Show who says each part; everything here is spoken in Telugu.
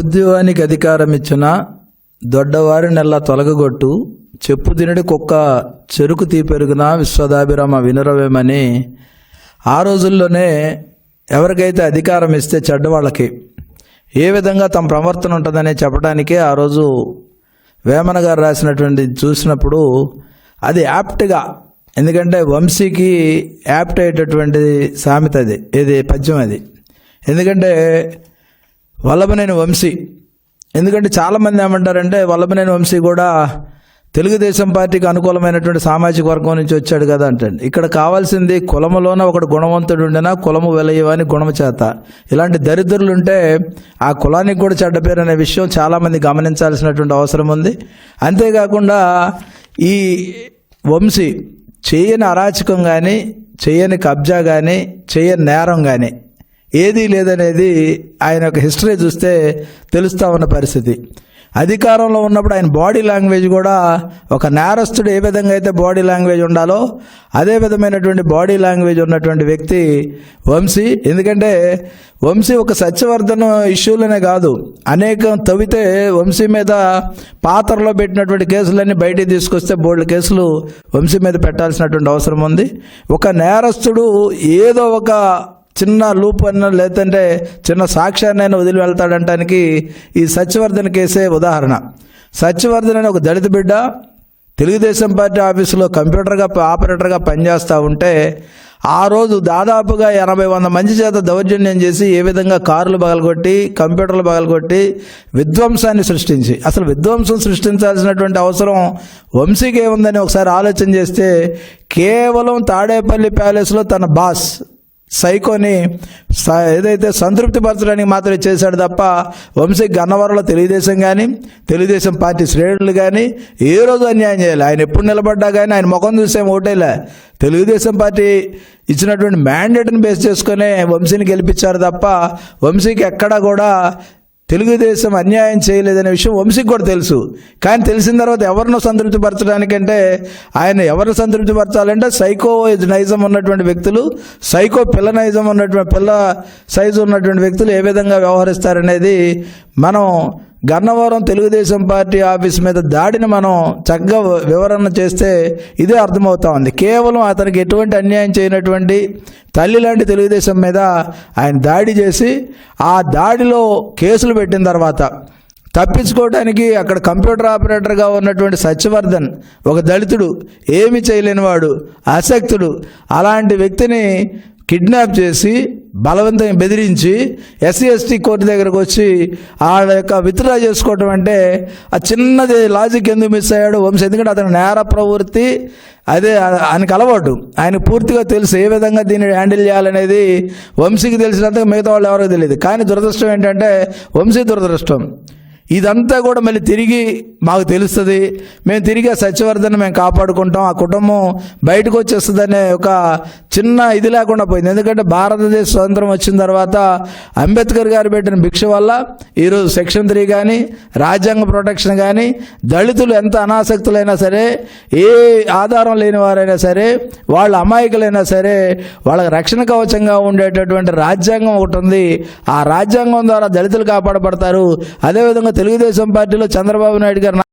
Speaker 1: ఉద్యోగానికి అధికారం ఇచ్చిన దొడ్డవారినెల్లా తొలగగొట్టు చెప్పు తినడి కుక్క చెరుకు తీపెరుగున విశ్వదాభిరామ వినురవేమని ఆ రోజుల్లోనే ఎవరికైతే అధికారం ఇస్తే చెడ్డవాళ్ళకి. ఏ విధంగా తమ ప్రవర్తన ఉంటుందని చెప్పడానికే ఆ రోజు వేమన గారు రాసినటువంటి చూసినప్పుడు అది యాప్ట్గా ఎందుకంటే వంశీకి యాప్ట్ అయ్యేటటువంటి సామెత అది ఇది పద్యం అది. ఎందుకంటే వల్లభనేని వంశీ. ఎందుకంటే చాలామంది ఏమంటారంటే వల్లభనేని వంశీ కూడా తెలుగుదేశం పార్టీకి అనుకూలమైనటువంటి సామాజిక వర్గం నుంచి వచ్చాడు కదా అంటే ఇక్కడ కావాల్సింది కులములోన ఒకడు గుణవంతుడు ఉండినా కులము వెలయవని గుణము చేత. ఇలాంటి దరిద్రులు ఉంటే ఆ కులానికి కూడా చెడ్డ పేరు అనే విషయం చాలామంది గమనించాల్సినటువంటి అవసరం ఉంది. అంతేకాకుండా ఈ వంశీ చేయని అరాచకం కానీ చేయని కబ్జా కానీ చేయని నేరం కానీ ఏదీ లేదనేది ఆయన యొక్క హిస్టరీ చూస్తే తెలుస్తా ఉన్న పరిస్థితి. అధికారంలో ఉన్నప్పుడు ఆయన బాడీ లాంగ్వేజ్ కూడా ఒక నేరస్తుడు ఏ విధంగా అయితే బాడీ లాంగ్వేజ్ ఉండాలో అదే విధమైనటువంటి బాడీ లాంగ్వేజ్ ఉన్నటువంటి వ్యక్తి వంశీ. ఎందుకంటే వంశీ ఒక సత్యవర్ధన ఇష్యూలనే కాదు. అనేకం తవ్వితే వంశీ మీద పాత్రలో పెట్టినటువంటి కేసులన్నీ బయటికి తీసుకొస్తే బోల్డ్ కేసులు వంశీ మీద పెట్టాల్సినటువంటి అవసరం ఉంది. ఒక నేరస్తుడు ఏదో ఒక చిన్న లూప్ అన్న లేదంటే చిన్న సాక్ష్యాన్ని వదిలి వెళ్తాడంటానికి ఈ సత్యవర్ధన్ కేసే ఉదాహరణ. సత్యవర్ధన్ అనే ఒక దళిత బిడ్డ తెలుగుదేశం పార్టీ ఆఫీసులో కంప్యూటర్గా ఆపరేటర్గా పనిచేస్తూ ఉంటే ఆ రోజు దాదాపుగా ఎనభై వంద మంది చేత దౌర్జన్యం చేసి ఏ విధంగా కార్లు పగలగొట్టి కంప్యూటర్లు పగలగొట్టి విధ్వంసాన్ని సృష్టించి. అసలు విధ్వంసం సృష్టించాల్సినటువంటి అవసరం వంశీకి ఏముందని ఒకసారి ఆలోచన చేస్తే కేవలం తాడేపల్లి ప్యాలెస్లో తన బాస్ సైకోని స- ఏదైతే సంతృప్తి పరచడానికి మాత్రమే చేశాడు తప్ప వంశీ గన్నవరంలో తెలుగుదేశం కానీ తెలుగుదేశం పార్టీ శ్రేణులు కానీ ఏ రోజు అన్యాయం చేయాలి? ఆయన ఎప్పుడు నిలబడ్డా కానీ ఆయన ముఖం చూసే ఓటేలా? తెలుగుదేశం పార్టీ ఇచ్చినటువంటి మ్యాండేట్ని బేస్ చేసుకునే వంశీని గెలిపించారు తప్ప వంశీకి ఎక్కడా కూడా తెలుగుదేశం అన్యాయం చేయలేదనే విషయం వంశీకి కూడా తెలుసు. కానీ తెలిసిన తర్వాత ఎవరినో సంతృప్తిపరచడానికంటే ఆయన ఎవరిని సంతృప్తి పరచాలంటే సైకో నైజం ఉన్నటువంటి వ్యక్తులు సైకో పిల్ల నైజం ఉన్నటువంటి పిల్ల సైజు ఉన్నటువంటి వ్యక్తులు ఏ విధంగా వ్యవహరిస్తారనేది మనం గన్నవరం తెలుగుదేశం పార్టీ ఆఫీస్ మీద దాడిని మనం చక్కగా వివరణ చేస్తే ఇదే అర్థమవుతా ఉంది. కేవలం అతనికి ఎటువంటి అన్యాయం చేయనటువంటి తల్లి లాంటి తెలుగుదేశం మీద ఆయన దాడి చేసి ఆ దాడిలో కేసులు పెట్టిన తర్వాత తప్పించుకోవడానికి అక్కడ కంప్యూటర్ ఆపరేటర్గా ఉన్నటువంటి సత్యవర్ధన్ ఒక దళితుడు ఏమి చేయలేనివాడు అసక్తుడు అలాంటి వ్యక్తిని కిడ్నాప్ చేసి బలవంతంగా బెదిరించి ఎస్సీ ఎస్టీ కోర్టు దగ్గరకు వచ్చి ఆడ యొక్క విత్డ్రా చేసుకోవటం అంటే ఆ చిన్నది లాజిక్ ఎందుకు మిస్ అయ్యాడు? వంశీ ఎందుకంటే అతను నేర ప్రవృత్తి అదే ఆయనకు అలవాటు. ఆయన పూర్తిగా తెలుసు ఏ విధంగా దీన్ని హ్యాండిల్ చేయాలనేది వంశీకి తెలిసినంతగా మిగతా వాళ్ళు ఎవరికి తెలియదు. కానీ దురదృష్టం ఏంటంటే వంశీ దురదృష్టం. ఇదంతా కూడా మళ్ళీ తిరిగి మాకు తెలుస్తుంది. మేము తిరిగి ఆ సత్యవర్ధన్ మేము కాపాడుకుంటాం. ఆ కుటుంబం బయటకు వచ్చేస్తుందనే ఒక చిన్న ఇది లేకుండా పోయింది. ఎందుకంటే భారతదేశ స్వతంత్రం వచ్చిన తర్వాత అంబేద్కర్ గారు పెట్టిన భిక్ష వల్ల ఈరోజు సెక్షన్ త్రీ కానీ రాజ్యాంగ ప్రొటెక్షన్ కానీ దళితులు ఎంత అనాసక్తులైనా సరే ఏ ఆధారం లేని వారైనా సరే వాళ్ళ అమాయకులైనా సరే వాళ్ళకి రక్షణ కవచంగా ఉండేటటువంటి రాజ్యాంగం ఒకటి ఉంది. ఆ రాజ్యాంగం ద్వారా దళితులు కాపాడబడతారు. అదేవిధంగా తెలుగుదేశం పార్టీలో చంద్రబాబు నాయుడు గారు